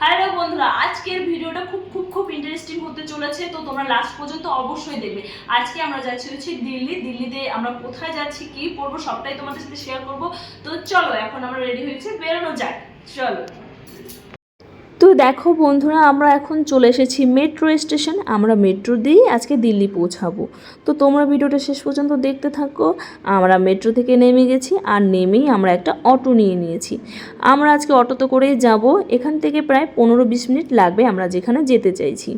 Hello বন্ধুরা, আজকের ভিডিওটা খুব খুব খুব ইন্টারেস্টিং হতে চলেছে, তো তোমরা লাস্ট পর্যন্ত অবশ্যই দেখবে। আজকে আমরা যাচ্ছি হচ্ছে দিল্লি, দিল্লিতে আমরা কোথায় যাচ্ছি, কি পড়ব সবটাই তোমাদের সাথে শেয়ার করব। তো চলো, এখন আমরা রেডি হয়েছি, বেরোনো যাক, চলো। তো দেখো বন্ধুরা, আমরা এখন চলে এসেছি মেট্রো স্টেশন আমরা মেট্রো দিয়েই আজকে দিল্লি পৌঁছাবো। তো তোমরা ভিডিওটা শেষ পর্যন্ত দেখতে থাকো। আমরা মেট্রো থেকে নেমে গেছি আর নেমেই আমরা একটা অটো নিয়ে নিয়েছি। আমরা আজকে অটোতে করেই যাব। এখান থেকে প্রায় পনেরো বিশ মিনিট লাগবে আমরা যেখানে যেতে চাইছি।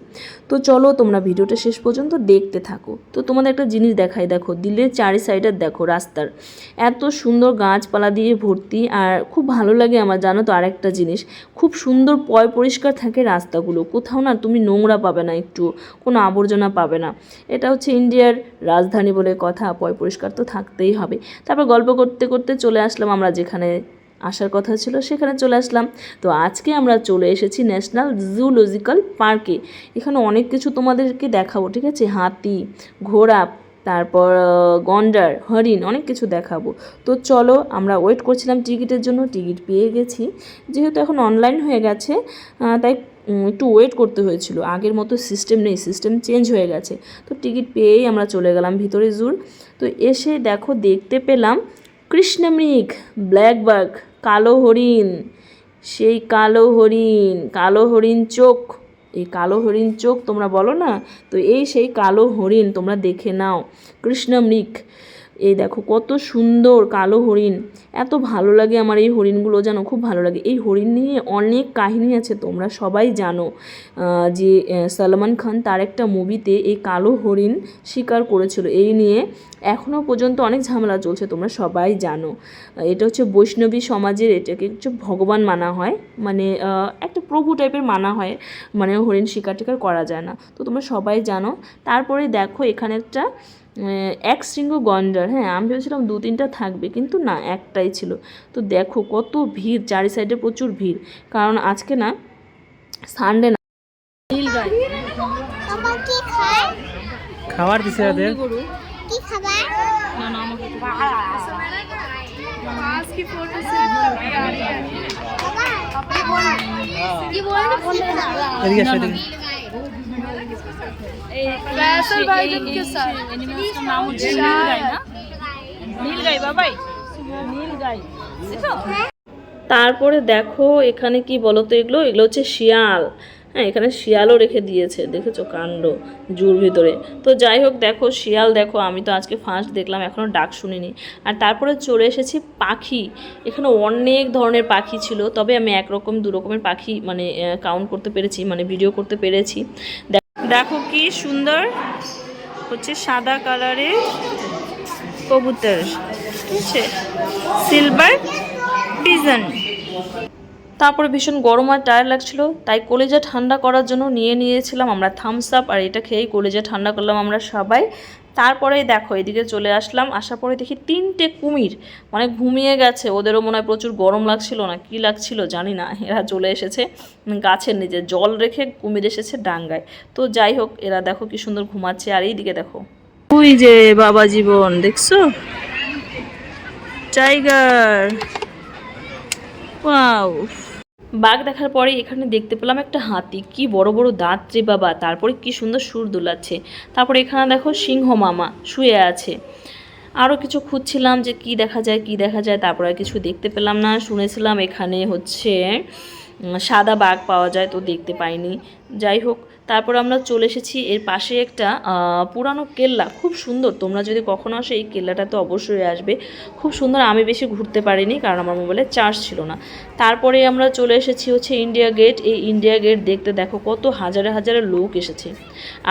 তো চলো তোমরা ভিডিওটা শেষ পর্যন্ত দেখতে থাকো। তো তোমাদের একটা জিনিস দেখাই, দেখো, দিল্লির চারি সাইডের দেখো রাস্তার। এত সুন্দর গাছপালা দিয়ে ভর্তি আর খুব ভালো লাগে আমার, জানো তো, আরেকটা জিনিস। খুব সুন্দর পয় পরিষ্কার থাকে রাস্তাগুলো। কোথাও না তুমি নোংরা পাবে না একটু, কোনো আবর্জনা পাবে না। এটা হচ্ছে ইন্ডিয়ার রাজধানী বলে কথা, পয় পরিষ্কার তো থাকতেই হবে। তারপর গল্প করতে করতে চলে আসলাম আমরা যেখানে আসার কথা ছিল, সেখানে চলে আসলাম। তো আজকে আমরা চলে এসেছি ন্যাশনাল জুলজিক্যাল পার্কে। এখানে অনেক কিছু তোমাদেরকে দেখাবো, ঠিক আছে? হাতি, ঘোড়া তারপর গন্ডার, হরিণ, অনেক কিছু দেখাবো। তো চলো, আমরা ওয়েট করছিলাম টিকিটের জন্য টিকিট পেয়ে গেছি। যেহেতু এখন অনলাইন হয়ে গেছে তাই একটু ওয়েট করতে হয়েছিল। আগের মতো সিস্টেম নেই সিস্টেম চেঞ্জ হয়ে গেছে। তো টিকিট পেয়েই আমরা চলে গেলাম ভিতরে জুর তো এসে দেখো, দেখতে পেলাম কৃষ্ণমৃগ ব্ল্যাকবার্গ কালো হরিণ। সেই কালো হরিণ কালো হরিণ চোখ। এই কালো হরিণ চোখ তোমরা বলো না? তো এই সেই কালো হরিণ তোমরা দেখে নাও। কৃষ্ণমৃগ এই দেখো কত সুন্দর কালো হরিণ। এত ভালো লাগে আমার এই হরিণগুলো জানো, খুব ভালো লাগে। এই হরিণ নিয়ে অনেক কাহিনী আছে, তোমরা সবাই জানো যে সলমান খান তার একটা মুভিতে এই কালো হরিণ শিকার করেছিল। এই নিয়ে এখনও পর্যন্ত অনেক ঝামেলা চলছে, তোমরা সবাই জানো। এটা হচ্ছে বৈষ্ণবী সমাজের, এটাকে হচ্ছে ভগবান মানা হয়। মানে একটা প্রভু টাইপের মানা হয় মানে হরিণ শিকার টিকার করা যায় না। তো তোমরা সবাই জানো। তারপরে দেখো এখানে একটা এক শৃঙ্গ গন্ডার হ্যাঁ আমি ভেবেছিলাম দু তিনটা থাকবে কিন্তু না একটাই ছিল। তো দেখো কত ভিড় চারি সাইডে প্রচুর ভিড়। কারণ আজকে না সানডে না নীলগাই বাবা কি খায় খাবার দিছে ওদের? কি খাবার? না না আমাকে তো- কি বলতে বলতে না এদিকে। আসো এদিকে animals-টার নাম হচ্ছে নীলগাই না? নীলগাই বাবাই? নীলগাই তারপরে দেখো এখানে কি বলতো এগুলো? এগুলো হচ্ছে শিয়াল। হ্যাঁ এখানে শিয়ালও রেখে দিয়েছে। দেখেছ কাণ্ড? জুর ভিতরে। তো যাই হোক দেখো শিয়াল দেখো আমি তো আজকে ফার্স্ট দেখলাম এখনও ডাক শুনিনি। আর তারপরে চলে এসেছি পাখি। এখানে অনেক ধরনের পাখি ছিল তবে আমি একরকম দু রকমের পাখি মানে কাউন্ট করতে পেরেছি মানে ভিডিও করতে পেরেছি। দেখ- কি সুন্দর হচ্ছে সাদা কালারের কবুতর, ঠিক আছে? সিলভার পিজন তারপরে ভীষণ গরম আর টায়ার লাগছিল, তাই কলেজা ঠান্ডা করার জন্য নিয়ে নিয়েছিলাম আমরা থামস আপ আর এটা খেয়েই কলেজা ঠান্ডা করলাম আমরা সবাই। তারপরে দেখো, এদিকে চলে আসলাম, আসার পরে দেখি তিনটে কুমির মানে ঘুমিয়ে গেছে। ওদেরও মনে হয় প্রচুর গরম লাগছিল না, কি লাগছিল জানি না, এরা চলে এসেছে গাছের নিচে জল রেখে কুমির এসেছে ডাঙ্গায়। তো যাই হোক, এরা দেখো কি সুন্দর ঘুমাচ্ছে, আর এইদিকে দেখো। ওই যে বাবা জীবন, দেখছ? টাইগার। ওয়াও। বাঘ দেখার পরে এখানে দেখতে পেলাম একটা হাতি। কি বড় বড় দাঁত রে বাবা, তারপরে কি সুন্দর সুর দোলাচ্ছে। তারপরে এখানে দেখো সিংহ মামা শুয়ে আছে। আরও কিছু খুঁজছিলাম যে কি দেখা যায়, কি দেখা যায়, তারপরে কিছু দেখতে পেলাম না। শুনেছিলাম এখানে হচ্ছে সাদা বাঘ পাওয়া যায় তো দেখতে পাইনি। যাই হোক তারপর আমরা চলে এসেছি এর পাশে একটা পুরানো কেল্লা। খুব সুন্দর। তোমরা যদি কখনো আসো, এই কেল্লাটা তো অবশ্যই আসবে। খুব সুন্দর। আমি বেশি ঘুরতে পারিনি কারণ আমার মোবাইলে চার্জ ছিল না। তারপরে আমরা চলে এসেছি হচ্ছে ইন্ডিয়া গেট। এই ইন্ডিয়া গেট দেখতে দেখো কত হাজারে হাজারে লোক এসেছে।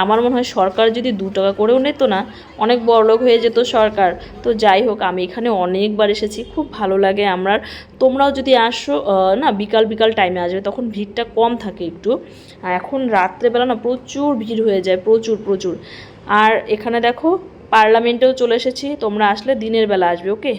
আমার মনে হয় সরকার যদি দু টাকা করেও নিত না, অনেক বড় লোক হয়ে যেত সরকার। তো যাই হোক, আমি এখানে অনেকবার এসেছি, খুব ভালো লাগে আমার তোমরাও যদি আসো না, বিকাল বিকাল টাইমে আসবে, তখন ভিড়টা কম থাকে একটু। আর এখন রাত্রেবেলা না প্রচুর ভিড় হয়ে যায়, প্রচুর প্রচুর। আর এখানে দেখো, পার্লামেন্টেও চলে এসেছি, তোমরা আসলে দিনের বেলা আসবে ওকে